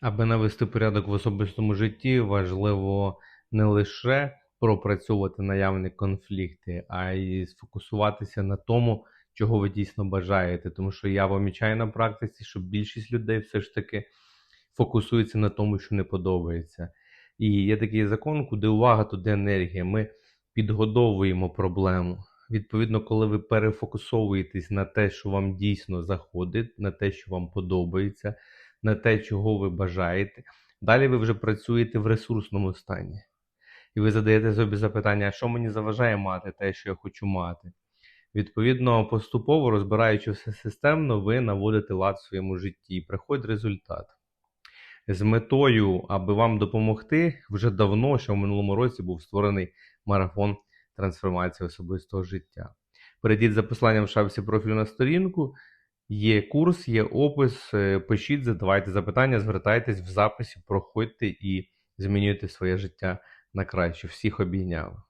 Аби навести порядок в особистому житті, важливо не лише пропрацьовувати наявні конфлікти, а й сфокусуватися на тому, чого ви дійсно бажаєте. Тому що я помічаю на практиці, що більшість людей все ж таки фокусується на тому, що не подобається. І є такий закон, куди увага, туди енергія. Ми підгодовуємо проблему. Відповідно, коли ви перефокусовуєтесь на те, що вам дійсно заходить, на те, що вам подобається, на те, чого ви бажаєте, далі ви вже працюєте в ресурсному стані. І ви задаєте собі запитання, що мені заважає мати те, що я хочу мати. Відповідно, поступово розбираючи все системно, ви наводите лад в своєму житті і приходить результат. З метою, аби вам допомогти, вже давно, ще в минулому році був створений марафон трансформації особистого життя. Перейдіть за посиланням в шапці профілю на сторінку. Є курс, є опис. е, Пишіть, задавайте запитання, звертайтесь в записі, проходьте і змінюйте своє життя на краще. Всіх обійняв.